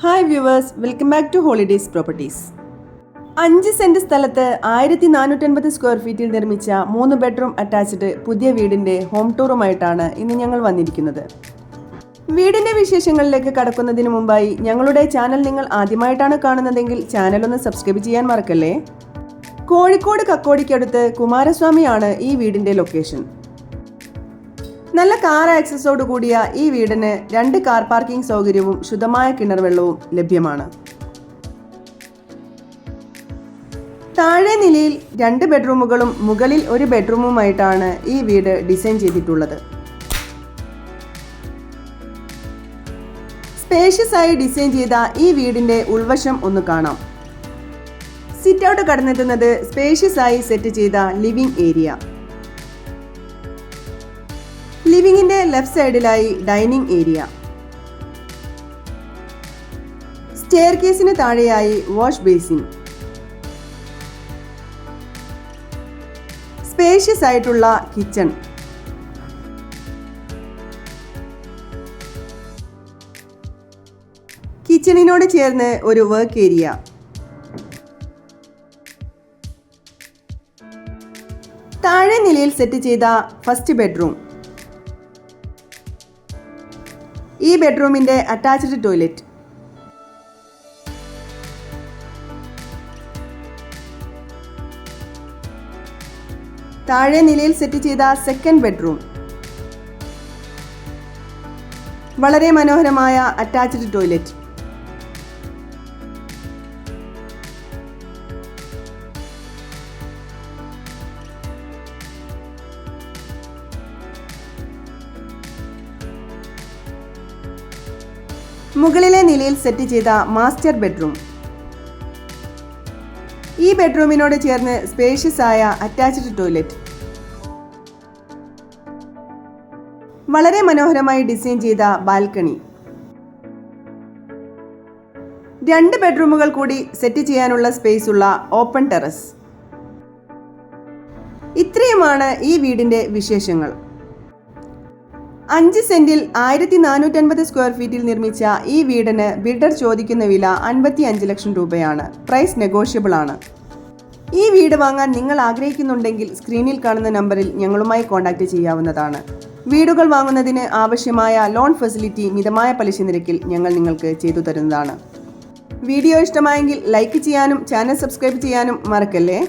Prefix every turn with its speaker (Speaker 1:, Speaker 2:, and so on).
Speaker 1: Hi viewers welcome back to holidays properties അഞ്ച് cent സ്ഥലത്ത് ആയിരത്തി നാനൂറ്റൻപത് സ്ക്വയർ ഫീറ്റിൽ നിർമ്മിച്ച മൂന്ന് ബെഡ്റൂം അറ്റാച്ച്ഡ് പുതിയ വീടിന്റെ ഹോം ടൂറുമായിട്ടാണ് ഇന്ന് ഞങ്ങൾ വന്നിരിക്കുന്നത്. വീടിന്റെ വിശേഷങ്ങളിലേക്ക് കടക്കുന്നതിന് മുമ്പായി ഞങ്ങളുടെ ചാനൽ നിങ്ങൾ ആദ്യമായിട്ടാണ് കാണുന്നതെങ്കിൽ ചാനൽ ഒന്ന് സബ്സ്ക്രൈബ് ചെയ്യാൻ മറക്കല്ലേ? കോഴിക്കോട് കക്കോടിക്കടുത്ത് കുമാരസ്വാമിയാണ് ഈ വീടിന്റെ ലൊക്കേഷൻ നല്ല കാർ ആക്സസോട് കൂടിയ ഈ വീടിന് രണ്ട് കാർ പാർക്കിംഗ് സൗകര്യവും ശുദ്ധമായ കിണർ വെള്ളവും ലഭ്യമാണ്. താഴെ നിലയിൽ രണ്ട് ബെഡ്റൂമുകളും മുകളിൽ ഒരു ബെഡ്റൂമുമായിട്ടാണ് ഈ വീട് ഡിസൈൻ ചെയ്തിട്ടുള്ളത്. സ്പേഷ്യസ് ആയി ഡിസൈൻ ചെയ്ത ഈ വീടിന്റെ ഉൾവശം ഒന്ന് കാണാം. സിറ്റ് ഔട്ട് കടന്നെത്തുന്നത് സ്പേഷ്യസ് ആയി സെറ്റ് ചെയ്ത ലിവിംഗ് ഏരിയ. ലിവിങ്ങിന്റെ ലെഫ്റ്റ് സൈഡിലായി ഡൈനിങ് ഏരിയ. സ്റ്റെയർ കേസിന് താഴെയായി വാഷ് ബേസിൻ. സ്പേഷ്യസ് ആയിട്ടുള്ള കിച്ചൺ. കിച്ചണിനോട് ചേർന്ന് ഒരു വർക്ക് ഏരിയ. താഴെ നിലയിൽ സെറ്റ് ചെയ്ത ഫസ്റ്റ് ബെഡ്റൂം. ഈ ബെഡ്റൂമിന്റെ അറ്റാച്ച്ഡ് ടോയ്ലറ്റ്. താഴെ നിലയിൽ സെറ്റ് ചെയ്ത സെക്കൻഡ് ബെഡ്റൂം വളരെ മനോഹരമായ അറ്റാച്ച്ഡ് ടോയ്ലറ്റ്. മുകളിലെ നിലയിൽ സെറ്റ് ചെയ്ത മാസ്റ്റർ ബെഡ്റൂം. ഈ ബെഡ്റൂമിനോട് ചേർന്ന് സ്പേഷ്യസ് ആയ അറ്റാച്ച്ഡ് ടോയ്ലറ്റ് വളരെ മനോഹരമായി ഡിസൈൻ ചെയ്ത ബാൽക്കണി. രണ്ട് ബെഡ്റൂമുകൾ കൂടി സെറ്റ് ചെയ്യാനുള്ള സ്പേസ് ഉള്ള ഓപ്പൺ ടെറസ് ഇത്രയുമാണ് ഈ വീടിന്റെ വിശേഷങ്ങൾ. അഞ്ച് സെന്റിൽ ആയിരത്തി നാനൂറ്റൻപത് സ്ക്വയർ ഫീറ്റിൽ നിർമ്മിച്ച ഈ വീടിന് ബിൽഡർ ചോദിക്കുന്ന വില അൻപത്തി അഞ്ച് ലക്ഷം രൂപയാണ്. പ്രൈസ് നെഗോഷ്യബിൾ ആണ്. ഈ വീട് വാങ്ങാൻ നിങ്ങൾ ആഗ്രഹിക്കുന്നുണ്ടെങ്കിൽ സ്ക്രീനിൽ കാണുന്ന നമ്പറിൽ ഞങ്ങളുമായി കോൺടാക്റ്റ് ചെയ്യാവുന്നതാണ്. വീടുകൾ വാങ്ങുന്നതിന് ആവശ്യമായ ലോൺ ഫെസിലിറ്റി മിതമായ പലിശ നിരക്കിൽ ഞങ്ങൾ നിങ്ങൾക്ക് ചെയ്തു തരുന്നതാണ്. വീഡിയോ ഇഷ്ടമായെങ്കിൽ ലൈക്ക് ചെയ്യാനും ചാനൽ സബ്സ്ക്രൈബ് ചെയ്യാനും മറക്കല്ലേ?